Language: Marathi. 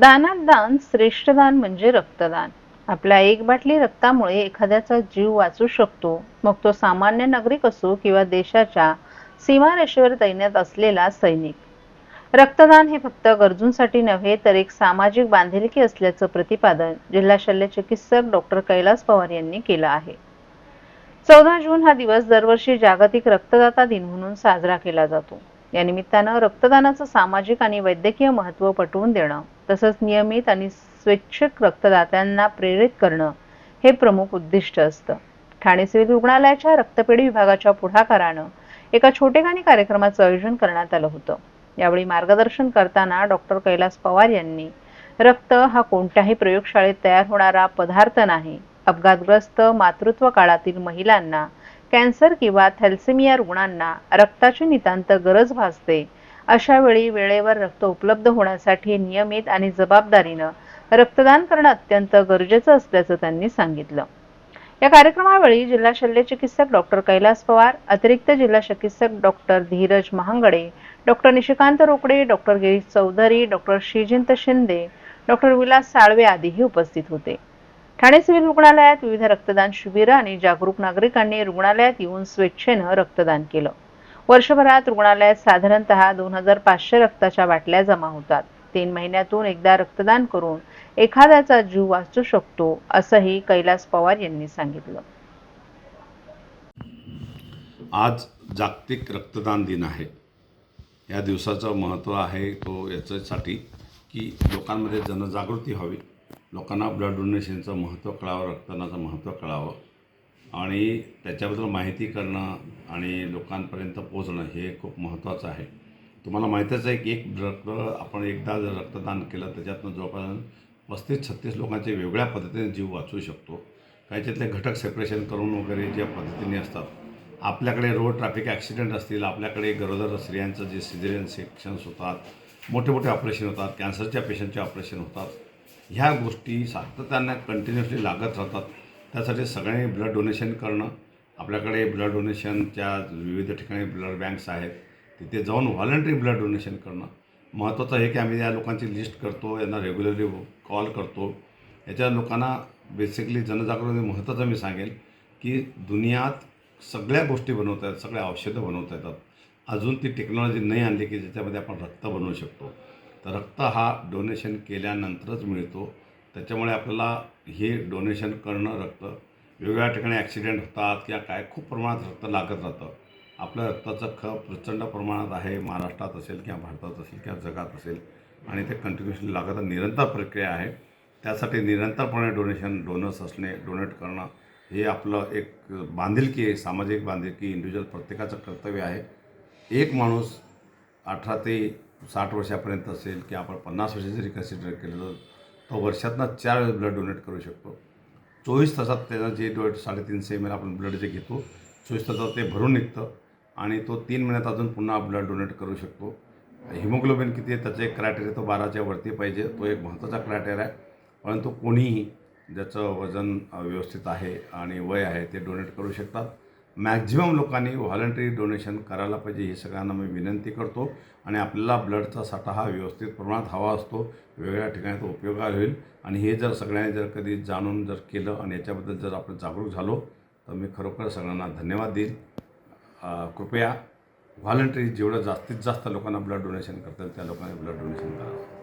दानात दान श्रेष्ठ दान म्हणजे रक्तदान. आपल्या एक बाटली रक्तामुळे एखाद्याचा जीव वाचू शकतो. मग तो सामान्य नागरिक असो किंवा देशाच्या सीमारेषेवर तैनात असलेला सैनिक. रक्तदान हे फक्त गरजूंसाठी नव्हे तर एक सामाजिक बांधिलकी असल्याचं प्रतिपादन जिल्हा शल्य चिकित्सक डॉक्टर कैलास पवार यांनी केलं आहे. चौदा जून हा दिवस दरवर्षी जागतिक रक्तदाता दिन म्हणून साजरा केला जातो. या निमित्तानं रक्तदानाचं सामाजिक आणि वैद्यकीय महत्त्व पटवून देणं तसंच नियमित आणि स्वैच्छिक रक्तदात्यांना प्रेरित करणं हे प्रमुख उद्दिष्ट असतं. ठाणे सिव्हिल रुग्णालयाच्या रक्तपेढी विभागाच्या पुढाकारानं एका छोटेखानी कार्यक्रमाचं आयोजन करण्यात आलं होतं. यावेळी मार्गदर्शन करताना डॉक्टर कैलास पवार यांनी रक्त हा कोणत्याही प्रयोगशाळेत तयार होणारा पदार्थ नाही. अपघातग्रस्त मातृत्व काळातील महिलांना कॅन्सर किंवा थॅल्सेमिया रुग्णांना रक्ताची नितांत गरज भासते. अशा वेळी वेळेवर रक्त उपलब्ध होण्यासाठी नियमित आणि जबाबदारीनं रक्तदान करणं अत्यंत गरजेचं असल्याचं त्यांनी सांगितलं. या कार्यक्रमावेळी जिल्हा शल्य चिकित्सक डॉक्टर कैलास पवार अतिरिक्त जिल्हा चिकित्सक doctor Dhiraj Mahangade doctor Nishikant Rokade doctor Girish Chaudhari doctor Shrijit Shinde doctor Vilas Salve आदीही उपस्थित होते. ठाणे सिव्हिल रुग्णालयात विविध रक्तदान शिबिरं आणि जागरूक नागरिकांनी रुग्णालयात येऊन स्वेच्छेनं रक्तदान केलं. वर्षभरात रुग्णालयात साधारणतः दोन हजार पाचशे रक्ताच्या बाटल्या जमा होतात. तीन महिन्यातून एकदा रक्तदान करून एखाद्याचा जीव वाचू शकतो असंही कैलास पवार यांनी सांगितलं. आज जागतिक रक्तदान दिन आहे. या दिवसाचं महत्त्व आहे तो याच्यासाठी की लोकांमध्ये जनजागृती व्हावी लोकांना ब्लड डोनेशनचं महत्त्व कळावं रक्तदानाचं महत्त्व कळावं. आणि त्याच्याबद्दल माहिती करणं आणि लोकांपर्यंत पोचणं हे खूप महत्त्वाचं आहे. तुम्हाला माहीतच आहे की एक रक्त आपण एकदा जर रक्तदान केलं त्याच्यातनं जवळपास पस्तीस छत्तीस लोकांचे वेगळ्या पद्धतीने जीव वाचवू शकतो काही त्यातले घटक सेपरेशन करून वगैरे ज्या पद्धतीने असतात आपल्याकडे रोड ट्रॅफिक ॲक्सिडेंट असतील आपल्याकडे गरोदर स्त्रियांचं जे सिझेरियन सेक्शन्स होतात मोठे मोठे ऑपरेशन होतात कॅन्सरच्या पेशंटचे ऑपरेशन होतात ह्या गोष्टी सातत्यानं कंटिन्युअसली लागत राहतात. त्यासाठी सगळ्यांनी ब्लड डोनेशन करणं. आपल्याकडे ब्लड डोनेशनच्या विविध ठिकाणी ब्लड बँक्स आहेत. तिथे जाऊन व्हॉलंटरी ब्लड डोनेशन करणं. महत्त्वाचं आहे की आम्ही या लोकांची लिस्ट करतो यांना रेग्युलरली कॉल करतो. याच्या लोकांना बेसिकली जनजागृती महत्त्वाचं मी सांगेल की दुनियात सगळ्या गोष्टी बनवता येतात सगळ्या औषधं बनवता येतात. अजून ती टेक्नॉलॉजी नाही आणली की ज्याच्यामध्ये आपण रक्त बनवू शकतो. तर रक्त हा डोनेशन केल्यानंतरच मिळतो. त्याच्यामुळे आपल्याला हे डोनेशन करणं रक्त वेगवेगळ्या ठिकाणी ॲक्सिडेंट होतात किंवा काय खूप प्रमाणात रक्त लागत राहतं. आपल्या रक्ताचं खप प्रचंड प्रमाणात आहे महाराष्ट्रात असेल किंवा भारतात असेल किंवा जगात असेल आणि ते कंटिन्युअसली लागत निरंतर प्रक्रिया आहे. त्यासाठी निरंतरपणे डोनेशन डोनर्स असणे डोनेट करणं हे आपलं एक बांधिलकी आहे सामाजिक बांधिलकी इंडिव्हिज्युअल प्रत्येकाचं कर्तव्य आहे. एक माणूस अठरा ते साठ वर्षापर्यंत असेल की आपण पन्नास वर्ष जरी कन्सिडर केलं तर तो वर्षातनं चार वेळेस ब्लड डोनेट करू शकतो. चोवीस तासात त्याचा जे डो साडेतीनशे एम एल आपण ब्लड जे घेतो चोवीस तासात ते भरून निघतं आणि तो तीन महिन्यात अजून पुन्हा ब्लड डोनेट करू शकतो. हिमोग्लोबिन किती आहे त्याचा एक क्रायटेरिया तो बाराच्या वरती पाहिजे तो एक महत्त्वाचा क्रायटेरिया आहे. परंतु कोणीही ज्याचं वजन व्यवस्थित आहे आणि वय आहे ते डोनेट करू शकतात. मॅक्झिमम लोकांनी व्हॉलंटरी डोनेशन करायला पाहिजे ही सगळ्यांना मी विनंती करतो. आणि आपल्याला ब्लडचा साठा हा व्यवस्थित प्रमाणात हवा असतो. वेगळ्या ठिकाणी तो उपयोगाला होईल. आणि हे जर सगळ्यांनी जर कधी जाणून जर केलं आणि याच्याबद्दल जर आपण जागरूक झालो तर मी खरोखर सगळ्यांना धन्यवाद देईन. कृपया व्हॉलंटरी जेवढं जास्तीत जास्त लोकांना ब्लड डोनेशन करता येईल त्या लोकांनी ब्लड डोनेशन करा.